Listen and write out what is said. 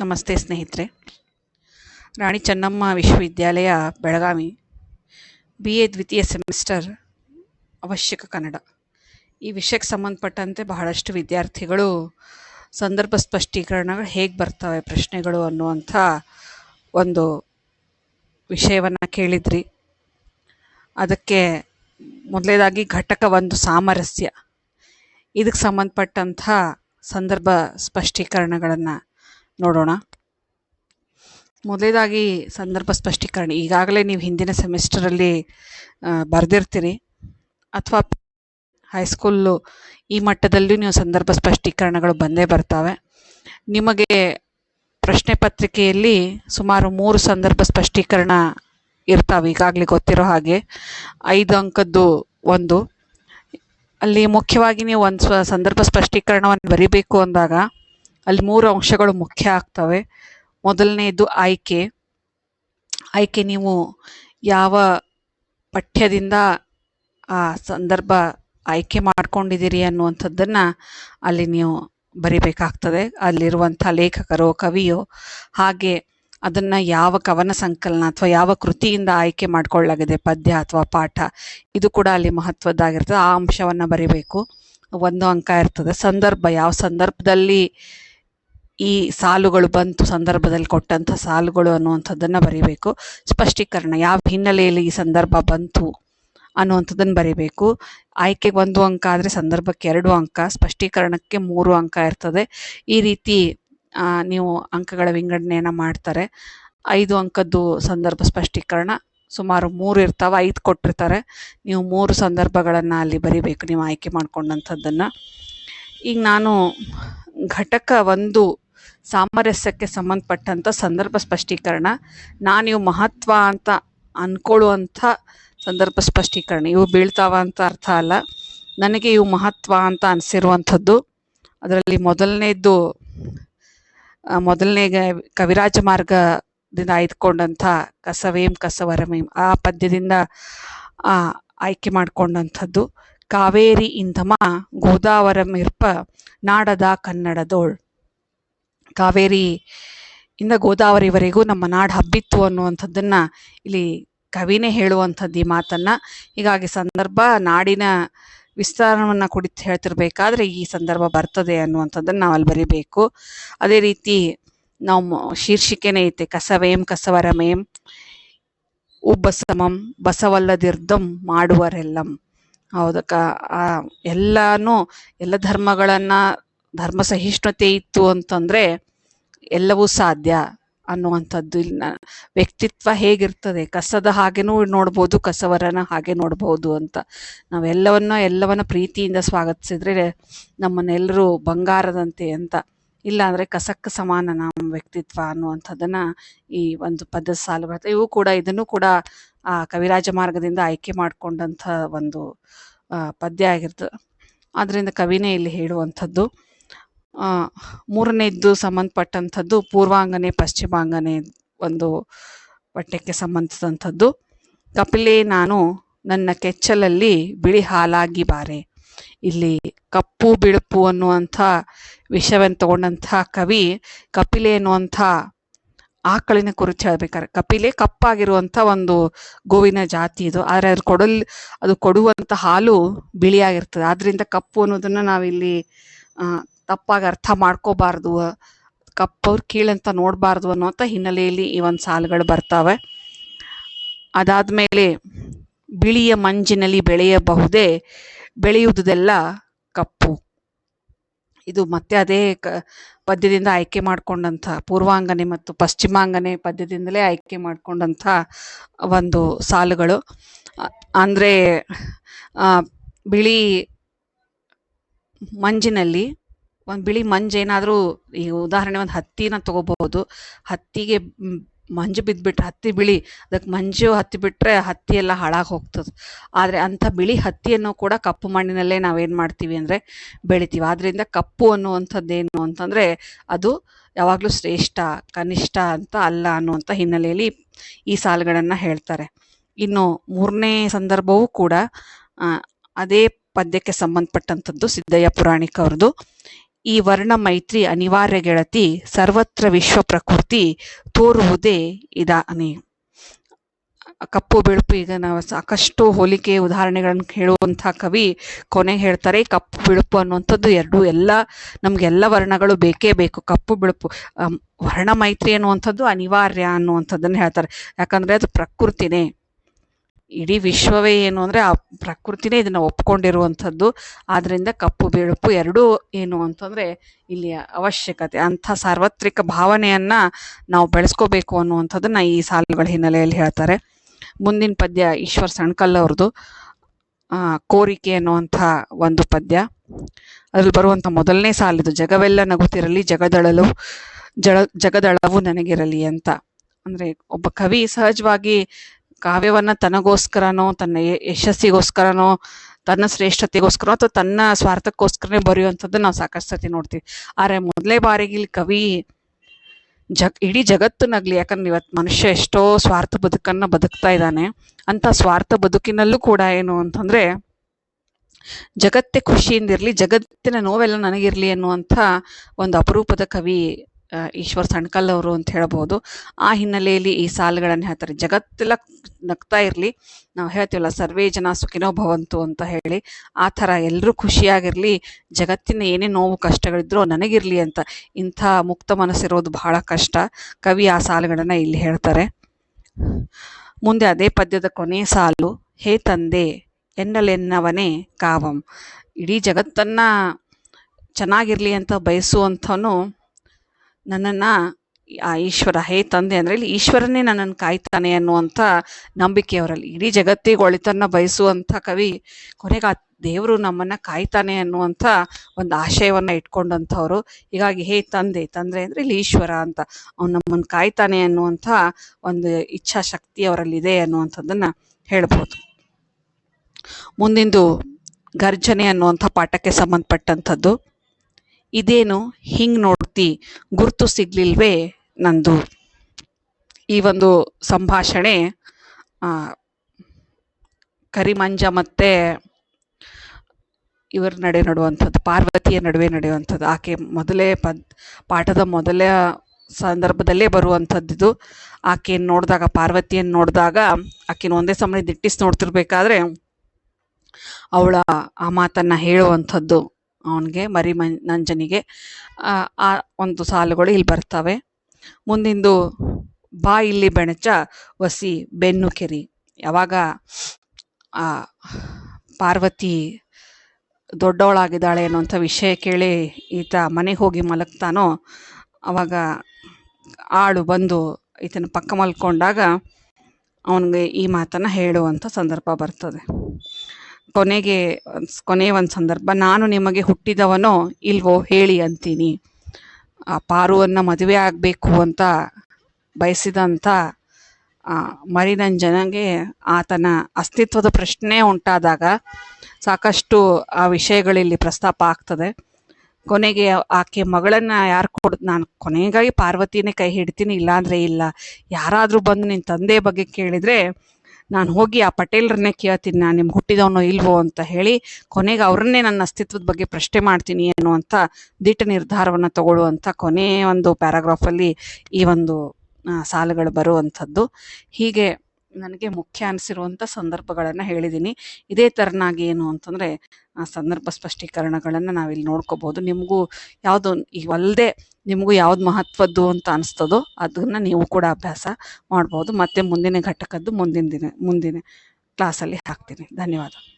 ನಮಸ್ತೆ ಸ್ನೇಹಿತರೆ. ರಾಣಿ ಚೆನ್ನಮ್ಮ ವಿಶ್ವವಿದ್ಯಾಲಯ, ಬೆಳಗಾವಿ. ಬಿ ಎ ದ್ವಿತೀಯ ಸೆಮಿಸ್ಟರ್, ಅವಶ್ಯಕ ಕನ್ನಡ. ಈ ವಿಷಯಕ್ಕೆ ಸಂಬಂಧಪಟ್ಟಂತೆ ಬಹಳಷ್ಟು ವಿದ್ಯಾರ್ಥಿಗಳು ಸಂದರ್ಭ ಸ್ಪಷ್ಟೀಕರಣಗಳು ಹೇಗೆ ಬರ್ತವೆ, ಪ್ರಶ್ನೆಗಳು ಅನ್ನುವಂಥ ಒಂದು ವಿಷಯವನ್ನು ಕೇಳಿದ್ರಿ. ಅದಕ್ಕೆ ಮೊದಲೇದಾಗಿ ಘಟಕ ಒಂದು ಸಾಮರಸ್ಯ. ಇದಕ್ಕೆ ಸಂಬಂಧಪಟ್ಟಂಥ ಸಂದರ್ಭ ಸ್ಪಷ್ಟೀಕರಣಗಳನ್ನು ನೋಡೋಣ. ಮೊದಲೇದಾಗಿ ಸಂದರ್ಭ ಸ್ಪಷ್ಟೀಕರಣ. ಈಗಾಗಲೇ ನೀವು ಹಿಂದಿನ ಸೆಮಿಸ್ಟರಲ್ಲಿ ಬರೆದಿರ್ತೀರಿ. ಅಥವಾ ಹೈಸ್ಕೂಲು ಈ ಮಟ್ಟದಲ್ಲೂ ನೀವು ಸಂದರ್ಭ ಸ್ಪಷ್ಟೀಕರಣಗಳು ಬಂದೇ ಬರ್ತವೆ. ನಿಮಗೆ ಪ್ರಶ್ನೆ ಪತ್ರಿಕೆಯಲ್ಲಿ ಸುಮಾರು ಮೂರು ಸಂದರ್ಭ ಸ್ಪಷ್ಟೀಕರಣ ಇರ್ತಾವೆ. ಈಗಾಗಲೇ ಗೊತ್ತಿರೋ ಹಾಗೆ ಐದು ಅಂಕದ್ದು ಒಂದು. ಅಲ್ಲಿ ಮುಖ್ಯವಾಗಿ ನೀವು ಒಂದು ಸ್ವ, ಸಂದರ್ಭ ಸ್ಪಷ್ಟೀಕರಣವನ್ನು ಬರಿಬೇಕು ಅಂದಾಗ ಅಲ್ಲಿ ಮೂರು ಅಂಶಗಳು ಮುಖ್ಯ ಆಗ್ತವೆ. ಮೊದಲನೆಯದು ಆಯ್ಕೆ. ಆಯ್ಕೆ ನೀವು ಯಾವ ಪಠ್ಯದಿಂದ ಆ ಸಂದರ್ಭ ಆಯ್ಕೆ ಮಾಡ್ಕೊಂಡಿದ್ದೀರಿ ಅನ್ನುವಂಥದ್ದನ್ನು ಅಲ್ಲಿ ನೀವು ಬರಿಬೇಕಾಗ್ತದೆ. ಅಲ್ಲಿರುವಂಥ ಲೇಖಕರು, ಕವಿಯೋ, ಹಾಗೆ ಅದನ್ನು ಯಾವ ಕವನ ಸಂಕಲನ ಅಥವಾ ಯಾವ ಕೃತಿಯಿಂದ ಆಯ್ಕೆ ಮಾಡ್ಕೊಳ್ಳಾಗಿದೆ ಪದ್ಯ ಅಥವಾ ಪಾಠ, ಇದು ಕೂಡ ಅಲ್ಲಿ ಮಹತ್ವದ್ದಾಗಿರ್ತದೆ. ಆ ಅಂಶವನ್ನು ಬರಿಬೇಕು. ಒಂದು ಅಂಕ ಇರ್ತದೆ. ಸಂದರ್ಭ, ಯಾವ ಸಂದರ್ಭದಲ್ಲಿ ಈ ಸಾಲುಗಳು ಬಂತು ಸಂದರ್ಭದಲ್ಲಿ ಕೊಟ್ಟಂಥ ಸಾಲುಗಳು ಅನ್ನುವಂಥದ್ದನ್ನು ಬರೀಬೇಕು. ಸ್ಪಷ್ಟೀಕರಣ, ಯಾವ ಹಿನ್ನೆಲೆಯಲ್ಲಿ ಈ ಸಂದರ್ಭ ಬಂತು ಅನ್ನುವಂಥದ್ದನ್ನು ಬರೀಬೇಕು. ಆಯ್ಕೆಗೆ ಒಂದು ಅಂಕ ಆದರೆ ಸಂದರ್ಭಕ್ಕೆ ಎರಡು ಅಂಕ, ಸ್ಪಷ್ಟೀಕರಣಕ್ಕೆ ಮೂರು ಅಂಕ ಇರ್ತದೆ. ಈ ರೀತಿ ನೀವು ಅಂಕಗಳ ವಿಂಗಡಣೆಯನ್ನು ಮಾಡ್ತಾರೆ. ಐದು ಅಂಕದ್ದು ಸಂದರ್ಭ ಸ್ಪಷ್ಟೀಕರಣ, ಸುಮಾರು ಮೂರು ಇರ್ತಾವೆ, ಐದು ಕೊಟ್ಟಿರ್ತಾರೆ. ನೀವು ಮೂರು ಸಂದರ್ಭಗಳನ್ನು ಅಲ್ಲಿ ಬರಿಬೇಕು, ನೀವು ಆಯ್ಕೆ ಮಾಡ್ಕೊಂಡಂಥದ್ದನ್ನು. ಈಗ ನಾನು ಘಟಕ ಒಂದು ಸಾಮರಸ್ಯಕ್ಕೆ ಸಂಬಂಧಪಟ್ಟಂಥ ಸಂದರ್ಭ ಸ್ಪಷ್ಟೀಕರಣ. ನಾನಿವು ಮಹತ್ವ ಅಂತ ಅಂದ್ಕೊಳ್ಳುವಂಥ ಸಂದರ್ಭ ಸ್ಪಷ್ಟೀಕರಣ. ಇವು ಬೀಳ್ತಾವ ಅಂತ ಅರ್ಥ ಅಲ್ಲ. ನನಗೆ ಇವು ಮಹತ್ವ ಅಂತ ಅನಿಸಿರುವಂಥದ್ದು. ಅದರಲ್ಲಿ ಮೊದಲನೇದ್ದು ಮೊದಲನೇ ಕವಿರಾಜ ಮಾರ್ಗದಿಂದ ಆಯ್ದುಕೊಂಡಂಥ ಕಸವೇಂ ಕಸವರಮೇಂ ಆ ಪದ್ಯದಿಂದ ಆ, ಆಯ್ಕೆ ಮಾಡಿಕೊಂಡಂಥದ್ದು. ಕಾವೇರಿ ಇಂಧಮ ಗೋದಾವರಮಿರ್ಪ ನಾಡದ ಕನ್ನಡದೋಳ್. ಕಾವೇರಿ ಇಂದ ಗೋದಾವರಿವರೆಗೂ ನಮ್ಮ ನಾಡು ಹಬ್ಬಿತ್ತು ಅನ್ನುವಂಥದ್ದನ್ನ ಇಲ್ಲಿ ಕವಿನೇ ಹೇಳುವಂಥದ್ದು ಈ ಮಾತನ್ನ. ಹೀಗಾಗಿ ಸಂದರ್ಭ ನಾಡಿನ ವಿಸ್ತಾರವನ್ನು ಕುಡಿತು ಹೇಳ್ತಿರ್ಬೇಕಾದ್ರೆ ಈ ಸಂದರ್ಭ ಬರ್ತದೆ ಅನ್ನುವಂಥದ್ದನ್ನ ನಾವು ಅಲ್ಲಿ ಬರಿಬೇಕು. ಅದೇ ರೀತಿ ನಾವು ಶೀರ್ಷಿಕೆನೇ ಐತೆ, ಕಸವೇಂ ಕಸವರಮೇಂ, ಉಬ್ಬಸಮಂ, ಬಸವಲ್ಲದಿರ್ದಂ ಮಾಡುವರೆಲ್ಲಂ. ಹೌದಕ್ಕ? ಎಲ್ಲಾನು ಎಲ್ಲ ಧರ್ಮಗಳನ್ನ ಧರ್ಮ ಸಹಿಷ್ಣುತೆ ಇತ್ತು ಅಂತಂದ್ರೆ ಎಲ್ಲವೂ ಸಾಧ್ಯ ಅನ್ನುವಂಥದ್ದು ಇಲ್ಲಿ ವ್ಯಕ್ತಿತ್ವ ಹೇಗಿರ್ತದೆ? ಕಸದ ಹಾಗೆನೂ ನೋಡ್ಬೋದು, ಕಸವರನ ಹಾಗೆ ನೋಡ್ಬೋದು ಅಂತ. ನಾವೆಲ್ಲವನ್ನ, ಎಲ್ಲವನ್ನ ಪ್ರೀತಿಯಿಂದ ಸ್ವಾಗತಿಸಿದ್ರೆ ನಮ್ಮನ್ನೆಲ್ಲರೂ ಬಂಗಾರದಂತೆ ಅಂತ. ಇಲ್ಲ ಅಂದ್ರೆ ಕಸಕ್ಕೆ ಸಮಾನ ನಮ್ಮ ವ್ಯಕ್ತಿತ್ವ ಅನ್ನುವಂಥದ್ದನ್ನ ಈ ಒಂದು ಪದ ಸಾಲು ಬರ್ತದೆ ಇವು ಕೂಡ ಇದನ್ನು ಕೂಡ ಆ ಕವಿರಾಜ ಮಾರ್ಗದಿಂದ ಆಯ್ಕೆ ಮಾಡಿಕೊಂಡಂಥ ಒಂದು ಪದ್ಯ ಆಗಿರ್ತದೆ. ಆದ್ರಿಂದ ಕವಿನೇ ಇಲ್ಲಿ ಹೇಳುವಂಥದ್ದು. ಮೂರನೇದ್ದು ಸಂಬಂಧಪಟ್ಟಂಥದ್ದು ಪೂರ್ವಾಂಗನೆ, ಪಶ್ಚಿಮಾಂಗನೆ ಒಂದು ಪಠ್ಯಕ್ಕೆ ಸಂಬಂಧಿಸಿದಂಥದ್ದು. ಕಪಿಲೆ, ನಾನು ನನ್ನ ಕೆಚ್ಚಲಲ್ಲಿ ಬಿಳಿ ಹಾಲಾಗಿ ಬಾರೆ. ಇಲ್ಲಿ ಕಪ್ಪು ಬಿಳುಪು ಅನ್ನುವಂಥ ವಿಷಯವನ್ನು ತಗೊಂಡಂಥ ಕವಿ ಕಪಿಲೆ ಅನ್ನುವಂಥ ಆಕಳಿನ ಕುರಿತು ಹೇಳ್ಬೇಕಾದ್ರೆ ಕಪಿಲೆ ಕಪ್ಪಾಗಿರುವಂಥ ಒಂದು ಗೋವಿನ ಜಾತಿ ಇದು. ಆದರೆ ಅದು ಕೊಡಲ್, ಅದು ಕೊಡುವಂಥ ಹಾಲು ಬಿಳಿಯಾಗಿರ್ತದೆ. ಆದ್ದರಿಂದ ಕಪ್ಪು ಅನ್ನೋದನ್ನು ನಾವಿಲ್ಲಿ ತಪ್ಪಾಗಿ ಅರ್ಥ ಮಾಡ್ಕೋಬಾರ್ದು ಕಪ್ಪವ್ರು ಕೀಳಂತ ನೋಡಬಾರ್ದು ಅನ್ನೋಂಥ ಹಿನ್ನೆಲೆಯಲ್ಲಿ ಈ ಒಂದು ಸಾಲುಗಳು ಬರ್ತಾವೆ. ಅದಾದ್ಮೇಲೆ ಬಿಳಿಯ ಮಂಜಿನಲ್ಲಿ ಬೆಳೆಯಬಹುದೇ? ಬೆಳೆಯುವುದೆಲ್ಲ ಕಪ್ಪು. ಇದು ಮತ್ತೆ ಅದೇ ಕ ಪದ್ಯದಿಂದ ಆಯ್ಕೆ ಮಾಡಿಕೊಂಡಂಥ, ಪೂರ್ವಾಂಗನೆ ಮತ್ತು ಪಶ್ಚಿಮಾಂಗನೆ ಪದ್ಯದಿಂದಲೇ ಆಯ್ಕೆ ಮಾಡಿಕೊಂಡಂಥ ಒಂದು ಸಾಲುಗಳು. ಅಂದ್ರೆ ಬಿಳಿ ಮಂಜಿನಲ್ಲಿ ಒಂದು ಬಿಳಿ ಮಂಜು ಏನಾದರೂ ಈಗ ಉದಾಹರಣೆ ಒಂದು ಹತ್ತಿನ ತಗೋಬಹುದು. ಹತ್ತಿಗೆ ಮಂಜು ಬಿದ್ದುಬಿಟ್ರೆ ಹತ್ತಿ ಬಿಳಿ ಅದಕ್ಕೆ ಮಂಜು ಹತ್ತಿ ಬಿಟ್ರೆ ಹತ್ತಿ ಎಲ್ಲ ಹಾಳಾಗಿ ಹೋಗ್ತದೆ. ಆದರೆ ಅಂಥ ಬಿಳಿ ಹತ್ತಿಯನ್ನು ಕೂಡ ಕಪ್ಪು ಮಣ್ಣಿನಲ್ಲೇ ನಾವೇನು ಮಾಡ್ತೀವಿ ಅಂದರೆ ಬೆಳಿತೀವಿ. ಆದ್ದರಿಂದ ಕಪ್ಪು ಅನ್ನುವಂಥದ್ದೇನು ಅಂತಂದರೆ ಅದು ಯಾವಾಗಲೂ ಶ್ರೇಷ್ಠ, ಕನಿಷ್ಠ ಅಂತ ಅಲ್ಲ ಅನ್ನುವಂಥ ಹಿನ್ನೆಲೆಯಲ್ಲಿ ಈ ಸಾಲುಗಳನ್ನು ಹೇಳ್ತಾರೆ. ಇನ್ನು ಮೂರನೇ ಸಂದರ್ಭವೂ ಕೂಡ ಅದೇ ಪದ್ಯಕ್ಕೆ ಸಂಬಂಧಪಟ್ಟಂಥದ್ದು ಸಿದ್ದಯ್ಯ ಪುರಾಣಿಕ ಅವ್ರದ್ದು. ಈ ವರ್ಣ ಮೈತ್ರಿ ಅನಿವಾರ್ಯ ಗೆಳತಿ ಸರ್ವತ್ರ ವಿಶ್ವ ಪ್ರಕೃತಿ ತೋರುವುದೇ ಇದಾನೆ ಕಪ್ಪು ಬಿಳುಪು ಈಗ ನಾವು ಸಾಕಷ್ಟು ಹೋಲಿಕೆ ಉದಾಹರಣೆಗಳನ್ನು ಹೇಳುವಂಥ ಕವಿ ಕೊನೆಗೆ ಹೇಳ್ತಾರೆ, ಕಪ್ಪು ಬಿಳುಪು ಅನ್ನುವಂಥದ್ದು ಎರಡು ಎಲ್ಲ, ನಮಗೆಲ್ಲ ವರ್ಣಗಳು ಬೇಕೇ ಬೇಕು. ಕಪ್ಪು ಬಿಳುಪು ವರ್ಣ ಮೈತ್ರಿ ಅನ್ನುವಂಥದ್ದು ಅನಿವಾರ್ಯ ಅನ್ನುವಂಥದ್ದನ್ನು ಹೇಳ್ತಾರೆ. ಯಾಕಂದ್ರೆ ಅದು ಪ್ರಕೃತಿನೇ. ಇಡೀ ವಿಶ್ವವೇ ಏನು ಅಂದ್ರೆ ಆ ಪ್ರಕೃತಿನೇ ಇದನ್ನ ಒಪ್ಕೊಂಡಿರುವಂಥದ್ದು. ಆದ್ದರಿಂದ ಕಪ್ಪು, ಬಿಳುಪು ಎರಡೂ ಏನು ಅಂತಂದ್ರೆ ಇಲ್ಲಿ ಅವಶ್ಯಕತೆ. ಅಂಥ ಸಾರ್ವತ್ರಿಕ ಭಾವನೆಯನ್ನ ನಾವು ಬೆಳೆಸ್ಕೋಬೇಕು ಅನ್ನುವಂಥದ್ದನ್ನ ಈ ಸಾಲುಗಳ ಹಿನ್ನೆಲೆಯಲ್ಲಿ ಹೇಳ್ತಾರೆ. ಮುಂದಿನ ಪದ್ಯ ಈಶ್ವರ್ ಸಣ್ಕಲ್ ಅವ್ರದ್ದು ಕೋರಿಕೆ ಅನ್ನುವಂಥ ಒಂದು ಪದ್ಯ. ಅದರಲ್ಲಿ ಬರುವಂತ ಮೊದಲನೇ ಸಾಲಿದು ಜಗವೆಲ್ಲ ನಗುತ್ತಿರಲಿ, ಜಗದಳಲು, ಜಳ, ಜಗದಳವು ನನಗಿರಲಿ ಅಂತ. ಅಂದ್ರೆ ಒಬ್ಬ ಕವಿ ಸಹಜವಾಗಿ ಕಾವ್ಯವನ್ನ ತನಗೋಸ್ಕರನೋ, ತನ್ನ ಯಶಸ್ಸಿಗೋಸ್ಕರನೋ, ತನ್ನ ಶ್ರೇಷ್ಠತೆಗೋಸ್ಕರ ಅಥವಾ ತನ್ನ ಸ್ವಾರ್ಥಕ್ಕೋಸ್ಕರನೇ ಬರೆಯುವಂಥದ್ದು ನಾವು ಸಾಕಷ್ಟು ಸತಿ ನೋಡ್ತೀವಿ. ಆದರೆ ಮೊದಲೇ ಬಾರಿಗೆ ಇಲ್ಲಿ ಕವಿ ಜಗ್, ಇಡೀ ಜಗತ್ತು ನಗ್ಲಿ ಯಾಕಂದ್ರೆ ಇವತ್ತು ಮನುಷ್ಯ ಎಷ್ಟೋ ಸ್ವಾರ್ಥ ಬದುಕನ್ನು ಬದುಕ್ತಾ ಇದ್ದಾನೆ. ಅಂತ ಸ್ವಾರ್ಥ ಬದುಕಿನಲ್ಲೂ ಕೂಡ ಏನು ಅಂತಂದ್ರೆ, ಜಗತ್ತೇ ಖುಷಿಯಿಂದಿರ್ಲಿ, ಜಗತ್ತಿನ ನೋವೆಲ್ಲ ನನಗಿರ್ಲಿ ಅನ್ನುವಂಥ ಒಂದು ಅಪರೂಪದ ಕವಿ ಈಶ್ವರ್ ಸಣ್ಕಲ್ ಅವರು ಅಂತ ಹೇಳ್ಬೋದು. ಆ ಹಿನ್ನೆಲೆಯಲ್ಲಿ ಈ ಸಾಲುಗಳನ್ನು ಹೇಳ್ತಾರೆ. ಜಗತ್ತೆಲ್ಲ ನಗ್ತಾ ಇರ್ಲಿ. ನಾವು ಹೇಳ್ತೀವಲ್ಲ, ಸರ್ವೇ ಜನ ಸುಖಿನೋ ಭವಂತು ಅಂತ ಹೇಳಿ ಆ ಥರ ಎಲ್ಲರೂ ಖುಷಿಯಾಗಿರ್ಲಿ. ಜಗತ್ತಿನ ಏನೇ ನೋವು ಕಷ್ಟಗಳಿದ್ರೂ ನನಗಿರಲಿ ಅಂತ ಇಂಥ ಮುಕ್ತ ಮನಸ್ಸಿರೋದು ಬಹಳ ಕಷ್ಟ. ಕವಿ ಆ ಸಾಲುಗಳನ್ನು ಇಲ್ಲಿ ಹೇಳ್ತಾರೆ. ಮುಂದೆ ಅದೇ ಪದ್ಯದ ಕೊನೆಯ ಸಾಲು, ಹೇ ತಂದೆ, ಎನ್ನಲೆನ್ನವನೇ ಕಾವಂ. ಇಡೀ ಜಗತ್ತನ್ನ ಚೆನ್ನಾಗಿರ್ಲಿ ಅಂತ ಬಯಸುವಂಥವನು ನನ್ನನ್ನ, ಆ ಈಶ್ವರ, ಹೇ ತಂದೆ ಅಂದ್ರೆ ಇಲ್ಲಿ ಈಶ್ವರನೇ ನನ್ನನ್ನು ಕಾಯ್ತಾನೆ ಅನ್ನುವಂಥ ನಂಬಿಕೆ ಅವರಲ್ಲಿ. ಇಡೀ ಜಗತ್ತಿಗೆ ಒಳಿತನ್ನ ಬಯಸುವಂಥ ಕವಿ ಕೊನೆಗೆ ದೇವರು ನಮ್ಮನ್ನ ಕಾಯ್ತಾನೆ ಅನ್ನುವಂಥ ಒಂದು ಆಶಯವನ್ನ ಇಟ್ಕೊಂಡಂಥವ್ರು. ಹೀಗಾಗಿ ಹೇ ತಂದೆ ತಂದ್ರೆ ಅಂದ್ರೆ ಇಲ್ಲಿ ಈಶ್ವರ ಅಂತ. ಅವ್ನು ನಮ್ಮನ್ನು ಕಾಯ್ತಾನೆ ಅನ್ನುವಂಥ ಒಂದು ಇಚ್ಛಾಶಕ್ತಿ ಅವರಲ್ಲಿದೆ ಅನ್ನುವಂಥದ್ದನ್ನು ಹೇಳ್ಬೋದು. ಮುಂದಿಂದು ಗರ್ಜನೆ ಅನ್ನುವಂಥ ಪಾಠಕ್ಕೆ ಸಂಬಂಧಪಟ್ಟಂಥದ್ದು. ಇದೇನು ಹಿಂಗ್ ನೋಡ್ತಿ? ಗುರ್ತು ಸಿಗ್ಲಿಲ್ವೇ ನಂದು? ಈ ಒಂದು ಸಂಭಾಷಣೆ ಕರಿಮಂಜ ಮತ್ತೆ ಇವರ ನಡೆ ನಡುವಂಥದ್ದು, ಪಾರ್ವತಿಯ ನಡುವೆ ನಡೆಯುವಂಥದ್ದು, ಆಕೆ ಮೊದಲೇ ಪದ್, ಪಾಠದ ಮೊದಲ ಸಂದರ್ಭದಲ್ಲೇ ಬರುವಂಥದ್ದು ಆಕೆಯನ್ನು ನೋಡಿದಾಗ ಪಾರ್ವತಿಯನ್ನು ನೋಡಿದಾಗ, ಆಕೆನ ಒಂದೇ ಸಮಯ ದಿಟ್ಟಿಸಿ ನೋಡ್ತಿರ್ಬೇಕಾದ್ರೆ ಅವಳ ಆ ಮಾತನ್ನು ಹೇಳುವಂಥದ್ದು. ಅವನಿಗೆ, ಮರಿ ನಂಜನಿಗೆ ಆ ಒಂದು ಸಾಲುಗಳು ಇಲ್ಲಿ ಬರ್ತವೆ. ಮುಂದಿಂದು ಬಾ ಇಲ್ಲಿ ಬೆಣಚ, ವಸಿ ಬೆನ್ನು ಕೆರಿ. ಯಾವಾಗ, ಆ, ಪಾರ್ವತಿ ದೊಡ್ಡವಳಾಗಿದ್ದಾಳೆ ಅನ್ನುವಂಥ ವಿಷಯ ಕೇಳಿ ಈತ ಮನೆಗೆ ಹೋಗಿ ಮಲಗ್ತಾನೋ, ಅವಾಗ ಆಳು ಬಂದು ಈತನ ಪಕ್ಕ ಮಲ್ಕೊಂಡಾಗ ಅವನಿಗೆ ಈ ಮಾತನ್ನು ಹೇಳುವಂಥ ಸಂದರ್ಭ ಬರ್ತದೆ. ಕೊನೆಗೆ ಕೊನೆಯ ಒಂದು ಸಂದರ್ಭ, ನಾನು ನಿಮಗೆ ಹುಟ್ಟಿದವನೋ ಇಲ್ವೋ ಹೇಳಿ ಅಂತೀನಿ. ಆ ಪಾರುವನ್ನು ಮದುವೆ ಆಗಬೇಕು ಅಂತ ಬಯಸಿದಂಥ ಮರಿನಂಜನಗೆ ಆತನ ಅಸ್ತಿತ್ವದ ಪ್ರಶ್ನೆ ಉಂಟಾದಾಗ ಸಾಕಷ್ಟು ಆ ವಿಷಯಗಳಲ್ಲಿ ಪ್ರಸ್ತಾಪ ಆಗ್ತದೆ. ಕೊನೆಗೆ ಆಕೆ ಮಗಳನ್ನ ಯಾರು ಕೊಡ್, ನಾನು ಕೊನೆಗಾಗಿ ಪಾರ್ವತಿನೇ ಕೈ ಹಿಡ್ತೀನಿ, ಇಲ್ಲಾಂದರೆ ಇಲ್ಲ. ಯಾರಾದರೂ ಬಂದು ನಿನ್ನ ತಂದೆ ಬಗ್ಗೆ ಕೇಳಿದ್ರೆ ನಾನು ಹೋಗಿ ಆ ಪಟೇಲ್ರನ್ನೇ ಕೇಳ್ತೀನಿ, ನಾನು ನಿಮ್ಗೆ ಹುಟ್ಟಿದವನೋ ಇಲ್ವೋ ಅಂತ ಹೇಳಿ ಕೊನೆಗೆ ಅವ್ರನ್ನೇ ನನ್ನ ಅಸ್ತಿತ್ವದ ಬಗ್ಗೆ ಪ್ರಶ್ನೆ ಮಾಡ್ತೀನಿ ಅನ್ನುವಂಥ ದಿಟ್ಟ ನಿರ್ಧಾರವನ್ನು ತಗೊಳ್ಳುವಂಥ ಕೊನೆಯ ಒಂದು ಪ್ಯಾರಾಗ್ರಾಫಲ್ಲಿ ಈ ಒಂದು ಸಾಲುಗಳು ಬರುವಂಥದ್ದು. ಹೀಗೆ ನನಗೆ ಮುಖ್ಯ ಅನಿಸಿರುವಂಥ ಸಂದರ್ಭಗಳನ್ನು ಹೇಳಿದ್ದೀನಿ ಇದೇ ಥರನಾಗಿ ಏನು ಅಂತಂದರೆ, ಆ ಸಂದರ್ಭ ಸ್ಪಷ್ಟೀಕರಣಗಳನ್ನು ನಾವಿಲ್ಲಿ ನೋಡ್ಕೋಬೋದು. ನಿಮಗೂ ಯಾವುದು ಇವಲ್ಲದೆ ನಿಮಗೂ ಯಾವ್ದು ಮಹತ್ವದ್ದು ಅಂತ ಅನಿಸ್ತದೋ ಅದನ್ನು ನೀವು ಕೂಡ ಅಭ್ಯಾಸ ಮಾಡ್ಬೋದು. ಮತ್ತು ಮುಂದಿನ ಘಟಕದ್ದು ಮುಂದಿನ ದಿನ, ಮುಂದಿನ ಕ್ಲಾಸಲ್ಲಿ ಹಾಕ್ತೀನಿ. ಧನ್ಯವಾದ.